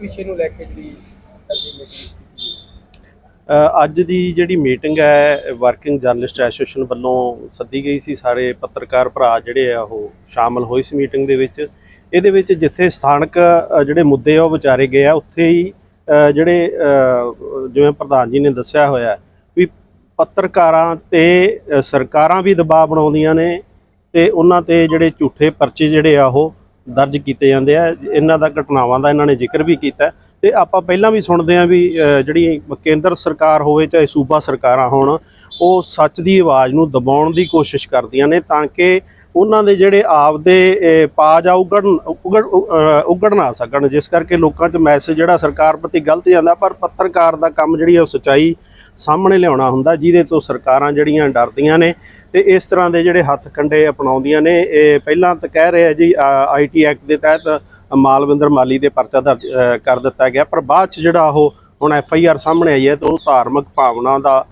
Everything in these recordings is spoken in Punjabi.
ਵਿਸ਼ੇ ਨੂੰ ਲੈ ਕੇ ਜਿਹੜੀ ਅੱਜ ਇਹ meeting ਕੀਤੀ ਅ, ਅੱਜ ਦੀ ਜਿਹੜੀ ਮੀਟਿੰਗ ਹੈ ਵਰਕਿੰਗ ਜਰਨਲਿਸਟ ਐਸੋਸੀਏਸ਼ਨ ਵੱਲੋਂ ਸੱਦੀ ਗਈ ਸੀ। ਸਾਰੇ ਪੱਤਰਕਾਰ ਭਰਾ ਜਿਹੜੇ ਆ ਉਹ ਸ਼ਾਮਲ ਹੋਏ ਸੀ ਮੀਟਿੰਗ ਦੇ ਵਿੱਚ। ਇਹਦੇ ਵਿੱਚ ਜਿੱਥੇ ਸਥਾਨਕ ਜਿਹੜੇ ਮੁੱਦੇ ਆ ਉਹ ਵਿਚਾਰੇ ਗਏ ਆ। ਉੱਥੇ ਹੀ ਜਿਹੜੇ ਜਿਵੇਂ ਪ੍ਰਧਾਨ ਜੀ ਨੇ ਦੱਸਿਆ ਹੋਇਆ ਵੀ ਪੱਤਰਕਾਰਾਂ ਤੇ ਸਰਕਾਰਾਂ ਵੀ ਦਬਾਅ ਬਣਾਉਂਦੀਆਂ ਨੇ ਤੇ ਉਹਨਾਂ ਤੇ ਜਿਹੜੇ ਝੂਠੇ ਪਰਚੇ ਜਿਹੜੇ ਆ ਉਹ ਦਰਜ ਕੀਤੇ ਜਾਂਦੇ ਆ। ਇਹਨਾਂ ਦਾ ਘਟਨਾਵਾਂ ਦਾ ਇਹਨਾਂ ਨੇ ਜ਼ਿਕਰ ਵੀ ਕੀਤਾ। ਤੇ ਆਪਾਂ ਪਹਿਲਾਂ ਵੀ ਸੁਣਦੇ ਆ ਵੀ ਜਿਹੜੀ ਕੇਂਦਰ ਸਰਕਾਰ ਹੋਵੇ ਚਾਹੇ ਸੂਬਾ ਸਰਕਾਰਾਂ ਹੋਣ ਉਹ ਸੱਚ ਦੀ ਆਵਾਜ਼ ਨੂੰ ਦਬਾਉਣ ਦੀ ਕੋਸ਼ਿਸ਼ ਕਰਦੀਆਂ ਨੇ ਤਾਂ ਕਿ ਉਹਨਾਂ ਦੇ ਜਿਹੜੇ ਆਪਦੇ ਪਾਜ ਆ ਉਗੜ ਉਗੜ ਅ, ਨਾ ਸਕਣ। ਜਿਸ ਕਰਕੇ ਲੋਕਾਂ 'ਚ ਮੈਸੇਜ ਜਿਹੜਾ ਸਰਕਾਰ ਪ੍ਰਤੀ ਗਲਤ ਜਾਂਦਾ ਪਰ ਪੱਤਰਕਾਰ ਦਾ ਕੰਮ ਜਿਹੜੀ ਆ ਉਹ ਸਚਾਈ ਸਾਹਮਣੇ ਲਿਆਉਣਾ ਹੁੰਦਾ, ਜਿਹਦੇ ਤੋਂ ਸਰਕਾਰਾਂ ਜਿਹੜੀਆਂ ਡਰਦੀਆਂ ਨੇ ਤੇ ਇਸ ਤਰ੍ਹਾਂ ਦੇ ਜਿਹੜੇ ਹੱਥ ਕੰਡੇ ਅਪਣਾਉਂਦੀਆਂ ਨੇ, ਇਹ ਪਹਿਲਾਂ ਤਾਂ ਕਹਿ ਰਹੇ ਆ ਜੀ ਆਈਟੀ ਐਕਟ ਦੇ ਤਹਿਤ ਮਾਲਵਿੰਦਰ ਮਾਲੀ ਦੇ ਪਰਚਾ ਦਰਜ ਕਰ ਦਿੱਤਾ ਗਿਆ, ਪਰ ਬਾਅਦ ਚ ਜਿਹੜਾ ਉਹ ਹੁਣ ਐਫ ਆਈ ਆਰ ਸਾਹਮਣੇ ਆਈ ਹੈ, ਤੇ ਉਹ ਧਾਰਮਿਕ ਭਾਵਨਾ ਦਾ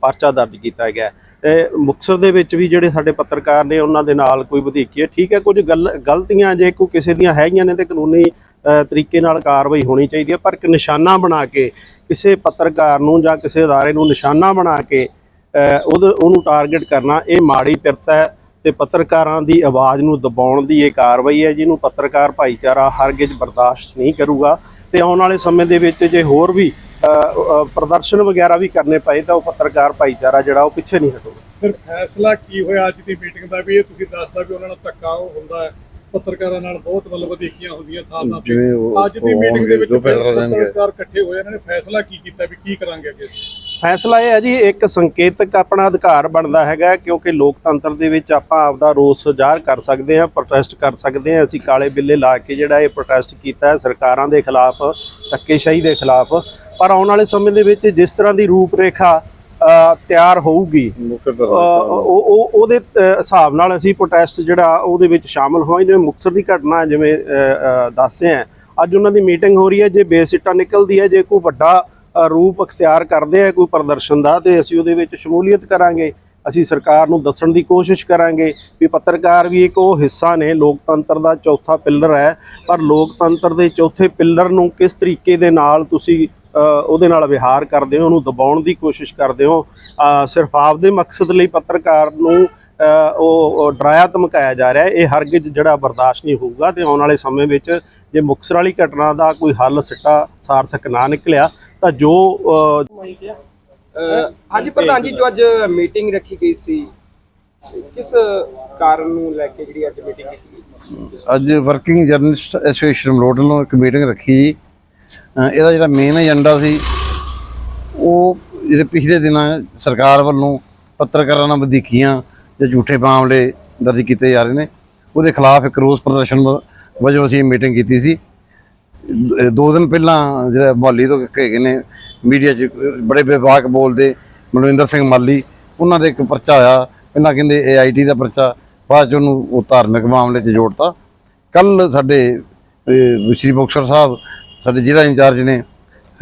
ਪਰਚਾ ਦਰਜ ਕੀਤਾ ਗਿਆ ਹੈ। ਤੇ ਮੁਕਤਸਰ ਦੇ ਵਿੱਚ ਵੀ ਜਿਹੜੇ ਸਾਡੇ ਪੱਤਰਕਾਰ ਨੇ, ਉਹਨਾਂ ਦੇ ਨਾਲ ਕੋਈ ਵਧੀਕੀ ਹੈ, ਠੀਕ ਹੈ, ਕੁਝ ਗਲ- ਗਲਤੀਆਂ ਜੇ ਕੋਈ ਕਿਸੇ ਦੀਆਂ ਹੈਗੀਆਂ ਨੇ, ਤੇ ਕਾਨੂੰਨੀ ਤਰੀਕੇ ਨਾਲ ਕਾਰਵਾਈ ਹੋਣੀ ਚਾਹੀਦੀ ਹੈ, ਪਰ ਇੱਕ ਨਿਸ਼ਾਨਾ ਬਣਾ ਕੇ ਕਿਸੇ ਪੱਤਰਕਾਰ ਨੂੰ ਜਾਂ ਕਿਸੇ ਅਦਾਰੇ ਨੂੰ ਨਿਸ਼ਾਨਾ ਬਣਾ ਕੇ ਉਹਨੂੰ ਟਾਰਗੇਟ ਕਰਨਾ, ਇਹ ਮਾੜੀ ਪਿਰਤ ਹੈ ਤੇ ਪੱਤਰਕਾਰਾਂ ਦੀ ਆਵਾਜ਼ ਨੂੰ ਦਬਾਉਣ ਦੀ ਇਹ ਕਾਰਵਾਈ ਹੈ, ਜਿਹਨੂੰ ਪੱਤਰਕਾਰ ਭਾਈਚਾਰਾ ਹਰਗਿਜ਼ ਬਰਦਾਸ਼ਤ ਨਹੀਂ ਕਰੂਗਾ। ਤੇ ਆਉਣ ਵਾਲੇ ਸਮੇਂ ਦੇ ਵਿੱਚ ਜੇ ਹੋਰ ਵੀ ਪ੍ਰਦਰਸ਼ਨ ਵਗੈਰਾ ਵੀ ਕਰਨੇ ਪਏ, ਤਾਂ ਉਹ ਪੱਤਰਕਾਰ ਭਾਈਚਾਰਾ ਜਿਹੜਾ ਉਹ ਪਿੱਛੇ ਨਹੀਂ ਹਟੂਗਾ। ਫਿਰ ਫੈਸਲਾ ਕੀ ਹੋਇਆ ਅੱਜ ਦੀ ਮੀਟਿੰਗ ਦਾ? ਵੀ ਇਹ ਤੁਸੀਂ ਦੱਸਦਾ ਵੀ ਉਹਨਾਂ ਨਾਲ ਧੱਕਾ ਉਹ ਹੁੰਦਾ ਹੈ। ਪੱਤਰਕਾਰਾਂ ਨਾਲ ਬਹੁਤ ਮਤਲਬ ਵਧੀਕੀਆਂ ਹੁੰਦੀਆਂ ਥਾਂ ਥਾਂ ਤੇ। ਜਿਵੇਂ ਉਹ- ਅੱਜ ਦੀ ਉਹ ਮੀਟਿੰਗ ਦੇ ਵਿੱਚ ਜੋ ਫੈਸਲਾ ਲੈਣਗੇ। ਪੱਤਰਕਾਰ ਇਕੱਠੇ ਹੋਏ ਇਹਨਾਂ ਨੇ ਫੈਸਲਾ ਕੀ ਕੀਤਾ ਵੀ ਕੀ ਕਰਾਂਗੇ ਅੱਗੇ? ਫੈਸਲਾ ਇਹ ਹੈ ਜੀ ਇੱਕ ਸੰਕੇਤਕ ਆਪਣਾ ਅਧਿਕਾਰ ਬਣਦਾ ਹੈਗਾ ਕਿਉਂਕਿ ਲੋਕਤੰਤਰ ਦੇ ਵਿੱਚ ਆਪਾਂ ਆਪਦਾ ਰੋਸ ਜ਼ਾਹਰ ਕਰ ਸਕਦੇ ਹਾਂ ਪ੍ਰੋਟੈਸਟ ਕਰ ਸਕਦੇ ਹਾਂ। ਅਸੀਂ ਕਾਲੇ ਬਿੱਲੇ ਲਾ ਕੇ ਜਿਹੜਾ ਇਹ ਪ੍ਰੋਟੈਸਟ ਕੀਤਾ ਹੈ ਸਰਕਾਰਾਂ ਦੇ ਖਿਲਾਫ ਧੱਕੇਸ਼ਾਹੀ ਦੇ ਖਿਲਾਫ। ਪਰ ਆਉਣ ਵਾਲੇ ਸਮੇਂ ਦੇ ਵਿੱਚ ਜਿਸ ਤਰ੍ਹਾਂ ਦੀ ਰੂਪਰੇਖਾ ਤਿਆਰ ਹੋਊਗੀ। ਉਹ ਉਹ ਉਹਦੇ ਹਿਸਾਬ ਨਾਲ ਅਸੀਂ ਪ੍ਰੋਟੈਸਟ ਜਿਹੜਾ ਉਹਦੇ ਵਿੱਚ ਸ਼ਾਮਲ ਹੋਏ ਜਿਵੇਂ ਮੁਕਤਸਰ ਦੀ ਘਟਨਾ ਜਿਵੇਂ ਦੱਸਦੇ ਆ ਅੱਜ ਉਹਨਾਂ ਦੀ ਮੀਟਿੰਗ ਹੋ ਰਹੀ ਹੈ। ਜੇ ਬੇਸਿੱਟਾ ਨਿਕਲਦੀ ਹੈ ਜੇ ਕੋਈ ਵੱਡਾ ਰੂਪ ਅਖਤਿਆਰ ਕਰਦੇ ਆ ਕੋਈ ਪ੍ਰਦਰਸ਼ਨ ਦਾ ਤੇ ਅਸੀਂ ਉਹਦੇ ਵਿੱਚ ਸ਼ਮੂਲੀਅਤ ਕਰਾਂਗੇ। ਅਸੀਂ ਸਰਕਾਰ ਨੂੰ ਦੱਸਣ ਦੀ ਕੋਸ਼ਿਸ਼ ਕਰਾਂਗੇ ਵੀ ਪੱਤਰਕਾਰ ਵੀ ਇੱਕ ਉਹ ਹਿੱਸਾ ਨੇ। ਲੋਕਤੰਤਰ ਦਾ ਚੌਥਾ ਪਿੱਲਰ ਹੈ। ਪਰ ਲੋਕਤੰਤਰ ਦੇ ਚੌਥੇ ਪਿੱਲਰ ਨੂੰ ਕਿਸ ਤਰੀਕੇ ਦੇ ਨਾਲ ਤੁਸੀਂ ਉਹਦੇ ਨਾਲ ਵਿਹਾਰ ਕਰਦੇ ਹੋ ਉਹਨੂੰ ਦਬਾਉਣ ਦੀ ਕੋਸ਼ਿਸ਼ ਕਰਦੇ ਹੋ। ਸਿਰਫ ਆਪਦੇ ਮਕਸਦ ਲਈ ਪੱਤਰਕਾਰ ਨੂੰ ਉਹ ਡਰਾਇਆ ਧਮਕਾਇਆ ਜਾ ਰਿਹਾ ਹੈ। ਇਹ ਹਰਗਿਜ਼ ਜਿਹੜਾ ਬਰਦਾਸ਼ਤ ਨਹੀਂ ਹੋਊਗਾ ਤੇ ਆਉਣ ਵਾਲੇ ਸਮੇਂ ਵਿੱਚ ਜੇ ਮੁਕਤਸਰ ਵਾਲੀ ਘਟਨਾ ਦਾ ਕੋਈ ਹੱਲ ਸਿੱਟਾ ਸਾਰਥਕ ਨਾ ਨਿਕਲਿਆ ਤਾਂ ਜੋ ਹਾਂਜੀ ਪ੍ਰਧਾਨ ਜੀ ਜੋ ਅੱਜ ਮੀਟਿੰਗ ਰੱਖੀ ਗਈ ਸੀ ਕਿਸ ਕਾਰਨ ਨੂੰ ਲੈ ਕੇ ਜਿਹੜੀ ਅੱਜ ਮੀਟਿੰਗ ਕੀਤੀ ਅੱਜ ਵਰਕਿੰਗ ਜਰਨਲਿਸਟ ਐਸੋਸੀਏਸ਼ਨ ਮਲੋਟ ਵੱਲੋਂ ਇੱਕ ਮੀਟਿੰਗ ਰੱਖੀ। ਜੀ ਇਹਦਾ ਜਿਹੜਾ ਮੇਨ ਏਜੰਡਾ ਸੀ, ਉਹ ਜਿਹੜੇ ਪਿਛਲੇ ਦਿਨਾਂ ਸਰਕਾਰ ਵੱਲੋਂ ਪੱਤਰਕਾਰਾਂ ਨਾਲ ਵਧੀਕੀਆਂ ਜਾਂ ਝੂਠੇ ਮਾਮਲੇ ਦਰਜ ਕੀਤੇ ਜਾ ਰਹੇ ਨੇ, ਉਹਦੇ ਖਿਲਾਫ ਇੱਕ ਰੋਸ ਪ੍ਰਦਰਸ਼ਨ ਵਜੋਂ ਅਸੀਂ ਮੀਟਿੰਗ ਕੀਤੀ ਸੀ। ਦੋ ਦਿਨ ਪਹਿਲਾਂ ਜਿਹੜਾ ਮੋਹਾਲੀ ਤੋਂ ਇੱਕ ਨੇ, ਮੀਡੀਆ 'ਚ ਬੜੇ ਵਿਵਾਕ ਬੋਲਦੇ ਮਨਵਿੰਦਰ ਸਿੰਘ ਮਾਲੀ, ਉਹਨਾਂ ਦੇ ਇੱਕ ਪਰਚਾ ਆਇਆ, ਪਹਿਲਾਂ ਕਹਿੰਦੇ ਇਹ ਆਈਟੀ ਦਾ ਪਰਚਾ, ਬਾਅਦ 'ਚ ਉਹਨੂੰ ਉਹ ਧਾਰਮਿਕ ਮਾਮਲੇ 'ਚ ਜੋੜਤਾ। ਕੱਲ ਸਾਡੇ ਸ਼੍ਰੀ ਮੁਕਤਸਰ ਸਾਹਿਬ ਸਾਡੇ ਜ਼ਿਲ੍ਹਾ ਇੰਚਾਰਜ ਨੇ,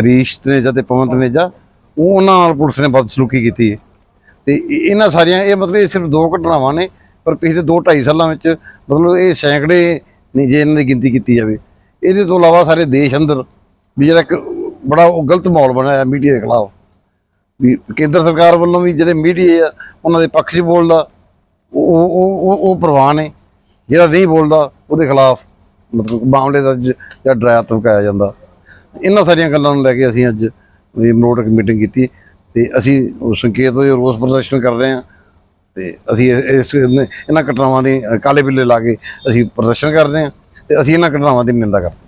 ਹਰੀਸ਼ ਤਨੇਜਾ ਤੇ ਪਵਨ ਤਨੇਜਾ ਉਹ ਉਹਨਾਂ ਨਾਲ ਪੁਲਿਸ ਨੇ ਬਦਸਲੂਕੀ ਕੀਤੀ ਹੈ। ਤੇ ਇਹ- ਇਹਨਾਂ ਸਾਰੀਆਂ, ਇਹ ਮਤਲਬ ਇਹ ਸਿਰਫ ਦੋ ਘਟਨਾਵਾਂ ਨੇ, ਪਰ ਪਿਛਲੇ 2 2.5 ਸਾਲਾਂ ਵਿੱਚ ਮਤਲਬ ਇਹ ਸੈਂਕੜੇ ਨੇ ਜੇ ਇਹਨਾਂ ਦੀ ਗਿਣਤੀ ਕੀਤੀ ਜਾਵੇ। ਇਹਦੇ ਤੋਂ ਇਲਾਵਾ ਸਾਰੇ ਦੇਸ਼ ਅੰਦਰ ਵੀ ਜਿਹੜਾ ਇੱਕ ਬੜਾ ਉਹ ਗਲਤ ਮਾਹੌਲ ਬਣਾਇਆ ਮੀਡੀਆ ਦੇ ਖਿਲਾਫ। ਵੀ ਕੇਂਦਰ ਸਰਕਾਰ ਵੱਲੋਂ ਵੀ ਜਿਹੜੇ ਮੀਡੀਆ ਆ, ਉਹਨਾਂ ਦੇ ਪੱਖ 'ਚ ਬੋਲਦਾ ਉਹ ਉਹ, ਉਹ- ਉਹ ਉਹ ਪ੍ਰਵਾਨ ਨੇ। ਜਿਹੜਾ ਨਹੀਂ ਬੋਲਦਾ, ਉਹਦੇ ਖਿਲਾਫ ਮਤਲਬ ਮਾਮਲੇ ਦਾ ਜ- ਜਿਹੜਾ ਡਰਾਇਆ ਧਮਕਾਇਆ ਜਾਂਦਾ। ਇਹਨਾਂ ਸਾਰੀਆਂ ਗੱਲਾਂ ਨੂੰ ਲੈ ਕੇ ਅਸੀਂ ਅੱਜ ਇਹ ਮਨੋਟ ਮੀਟਿੰਗ ਕੀਤੀ ਤੇ ਅਸੀਂ ਸੰਕੇਤ ਵਜੋਂ ਰੋਸ ਪ੍ਰਦਰਸ਼ਨ ਕਰ ਰਹੇ ਹਾਂ ਤੇ ਅਸੀਂ ਇਸ ਇਹਨਾਂ ਘਟਨਾਵਾਂ ਦੀ ਕਾਲੇ ਬਿੱਲੇ ਲਾ ਕੇ ਅਸੀਂ ਪ੍ਰਦਰਸ਼ਨ ਕਰ ਰਹੇ ਹਾਂ ਤੇ ਅਸੀਂ ਇਹਨਾਂ ਘਟਨਾਵਾਂ ਦੀ ਨਿੰਦਾ ਕਰਦੇ